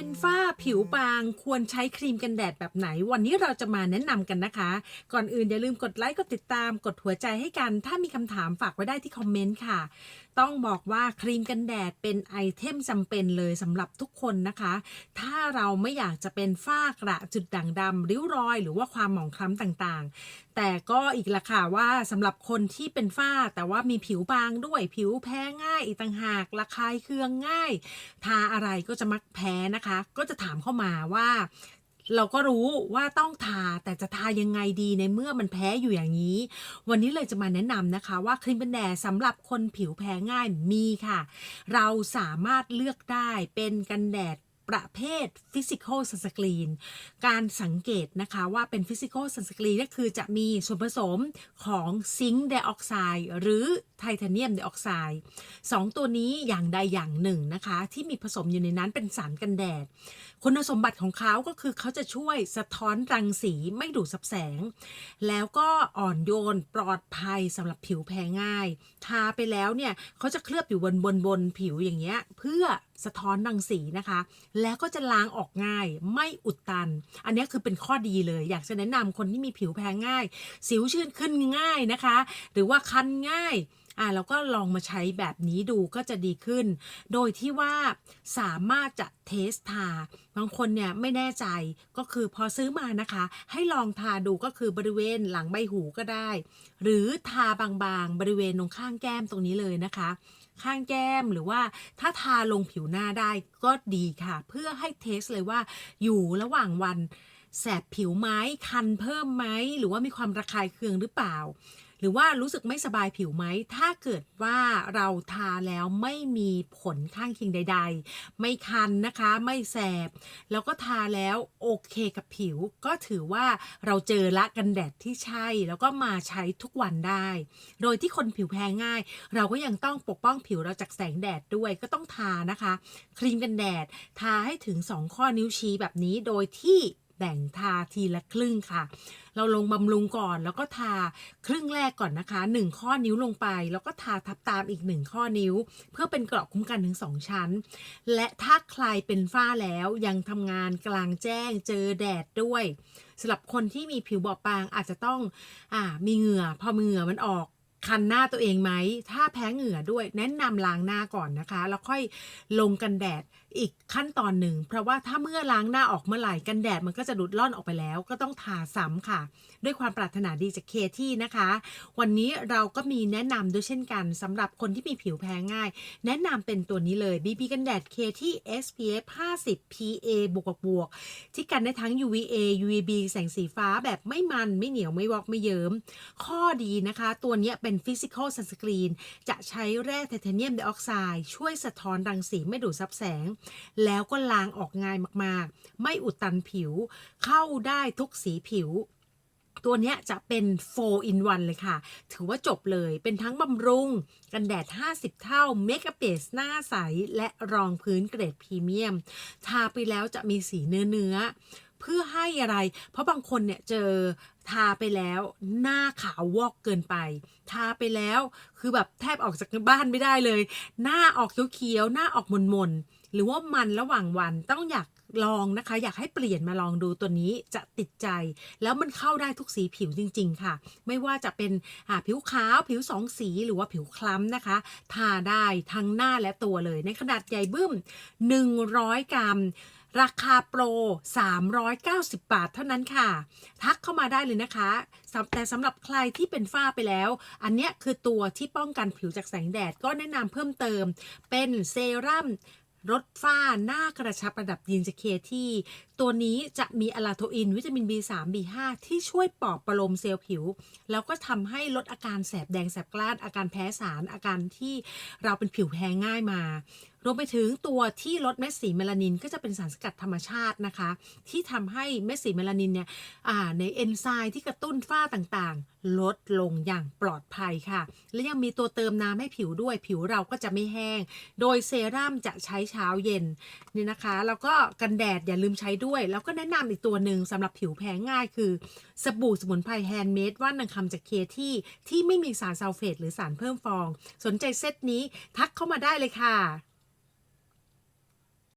เป็นฝ้าผิวบางควรใช้ครีมกันแดดแบบไหน วันนี้เราจะมาแนะนำกันนะคะ ก่อนอื่นอย่าลืมกดไลค์กดติดตามกดหัวใจให้กัน ถ้ามีคำถามฝากไว้ได้ที่คอมเมนต์ค่ะ ต้องบอกว่าครีมกันแดดเป็นไอเทมจำเป็นเลยสำหรับทุกคนนะคะ ถ้าเราไม่อยากจะเป็นฝ้ากระจุดด่างดำริ้วรอย หรือว่าความหมองคล้ำต่างๆ แต่ก็อีกละค่ะว่าสำหรับคนที่เป็นฝ้าแต่ว่ามีผิวบางด้วยผิวแพ้ง่ายอีกต่างหากระคายเคืองง่าย ทาอะไรก็จะมักแพ้นะคะก็จะถามเข้ามาว่า เราก็รู้ว่าต้องทาแต่จะทายังไงดีในเมื่อมันแพ้อยู่อย่างนี้ วันนี้เลยจะมาแนะนำนะคะ ว่าครีมกันแดดสำหรับคนผิวแพ้ง่ายมีค่ะ เราสามารถเลือกได้เป็นกันแดด ประเภท Physical Sunscreen การสังเกตนะคะว่าเป็น Physical Sunscreen ก็คือจะมีส่วนผสมของซิงค์ไดออกไซด์หรือไทเทเนียมไดออกไซด์สองตัวนี้อย่างใดอย่างหนึ่งนะคะ ที่มีผสมอยู่ในนั้นเป็นสารกันแดด คุณสมบัติของเขาก็คือเขาจะช่วยสะท้อนรังสีไม่ดูดซับแสง แล้วก็อ่อนโยนปลอดภัยสำหรับผิวแพ้ง่าย ทาไปแล้วเนี่ยเขาจะเคลือบอยู่บนบนบนผิวอย่างเงี้ยเพื่อสะท้อนรังสีนะคะแล้วก็จะล้างออกง่าย ไม่อุดตัน อันนี้คือเป็นข้อดีเลย อยากจะแนะนำคนที่มีผิวแพ้ง่าย สิวชื้นขึ้นง่ายนะคะ หรือว่าคันง่ายอ่าเราก็ลองมาใช้แบบนี้ดูก็จะดีขึ้น โดยที่ว่าสามารถจะเทสทา บางคนเนี่ยไม่แน่ใจก็คือพอซื้อมานะคะ ให้ลองทาดูก็คือบริเวณหลังใบหูก็ได้ หรือทาบางๆ บริเวณตรงข้างแก้มตรงนี้เลยนะคะ ข้างแก้มหรือว่าถ้าทาลงผิวหน้าได้ก็ดีค่ะ เพื่อให้เทสเลยว่าอยู่ระหว่างวันแสบผิวไหมคันเพิ่มไหมหรือว่ามีความระคายเคืองหรือเปล่า หรือว่ารู้สึกไม่สบายผิวไหม ถ้าเกิดว่าเราทาแล้วไม่มีผลข้างเคียงใด ๆ ไม่คันนะคะ ไม่แสบ แล้วก็ทาแล้วโอเคกับผิว ก็ถือว่าเราเจอละกันแดดที่ใช่ แล้วก็มาใช้ทุกวันได้ โดยที่คนผิวแพ้ง่าย เราก็ยังต้องปกป้องผิวเราจากแสงแดดด้วยก็ต้องทานะคะ ครีมกันแดด ทาให้ถึง 2 ข้อนิ้วชี้แบบนี้โดยที่ แบ่งทาทีละครึ่งค่ะ เราลงบำรุงก่อนแล้วก็ทาครึ่งแรกก่อนนะคะ 1 ข้อนิ้วลงไป แล้วก็ทาทับตามอีก 1 ข้อนิ้ว เพื่อเป็นเกราะคุ้มกันถึง 2 ชั้น และถ้าใครเป็นฝ้าแล้วยังทำงานกลางแจ้งเจอแดดด้วยสำหรับคนที่มีผิวบอบบางอาจจะต้องอ่ามีเหงื่อพอเหงื่อมันออกคันหน้าตัวเองไหม ถ้าแพ้เหงื่อด้วยแนะนำล้างหน้าก่อนนะคะ แล้วค่อยลงกันแดดอีกขั้นตอนหนึ่ง เพราะว่าถ้าเมื่อล้างหน้าออกเมื่อไหร่กันแดดมันก็จะดูดล่อนออกไปแล้ว ก็ต้องทาซ้ำค่ะ ด้วยความปรารถนาดีจากเคที่นะคะ วันนี้เราก็มีแนะนำด้วยเช่นกันสำหรับคนที่มีผิวแพ้ง่าย แนะนำเป็นตัวนี้เลย BB กันแดดเคที่ SPF 50 PA บวกบวกที่กันได้ทั้ง UVA UVB แสงสีฟ้าแบบไม่มันไม่เหนียวไม่วอกไม่เยิ้มข้อดีนะคะ ตัวนี้เป็น Physical Sunscreen จะใช้แร่ไทเทเนียมไดออกไซด์ช่วยสะท้อนรังสีไม่ดูดซับแสงแล้วก็ล้างออกง่ายมากๆ ไม่อุดตันผิว เข้าได้ทุกสีผิวตัวนี้จะเป็น 4 in 1 เลยค่ะ ถือว่าจบเลย เป็นทั้งบำรุง กันแดด 50 เท่า เมคอัพเบสหน้าใส และรองพื้นเกรดพรีเมียม ทาไปแล้วจะมีสีเนื้อเนื้อ เพื่อให้อะไร เพราะบางคนเนี่ยเจอทาไปแล้วหน้าขาววอกเกินไป ทาไปแล้วคือแบบแทบออกจากบ้านไม่ได้เลย หน้าออกเขียวๆหน้าออกมนๆ หรือว่ามันระหว่างวันต้องอยากลองนะคะ อยากให้เปลี่ยนมาลองดูตัวนี้จะติดใจ แล้วมันเข้าได้ทุกสีผิวจริง ๆ ค่ะ ไม่ว่าจะเป็นผิวขาว ผิวสองสีหรือว่าผิวคล้ำนะคะ ทาได้ทั้งหน้าและตัวเลย ในขนาดใหญ่บึ้ม 100 กรัมราคาโปร 390 บาทเท่านั้นค่ะ ทักเข้ามาได้เลยนะคะ แต่สำหรับใครที่เป็นฝ้าไปแล้ว อันนี้คือตัวที่ป้องกันผิวจากแสงแดดก็แนะนำเพิ่มเติม เป็นเซรั่ม รถฝ้าหน้ากระชับระดับยีนจเคที่ ตัวนี้จะมีอะลาโทอิน วิตามิน B3 B5 ที่ช่วยปลอบประโลมเซลล์ผิว แล้วก็ทำให้ลดอาการแสบแดงแสบกล้านอาการแพ้สารอาการที่เราเป็นผิวแพ้ง่ายมารวมไปถึงตัวที่ลดเม็ดสีเมลานินก็จะเป็นสารสกัดธรรมชาตินะคะ ที่ทำให้เม็ดสีเมลานินเนี่ยในเอนไซม์ที่กระตุ้นฝ้าต่างๆ ลดลงอย่างปลอดภัยค่ะ และยังมีตัวเติมน้ำให้ผิวด้วย ผิวเราก็จะไม่แห้ง โดยเซรั่มจะใช้เช้าเย็นนี่นะคะ แล้วก็กันแดดอย่าลืมใช้ด้วย แล้วก็แนะนำอีกตัวหนึ่งสำหรับผิวแพ้ง่ายคือสบู่สมุนไพรแฮนด์เมดว่านนางคำจากเคที่ที่ไม่มีสารซัลเฟตหรือสารเพิ่มฟอง สนใจเซตนี้ทักเข้ามาได้เลยค่ะ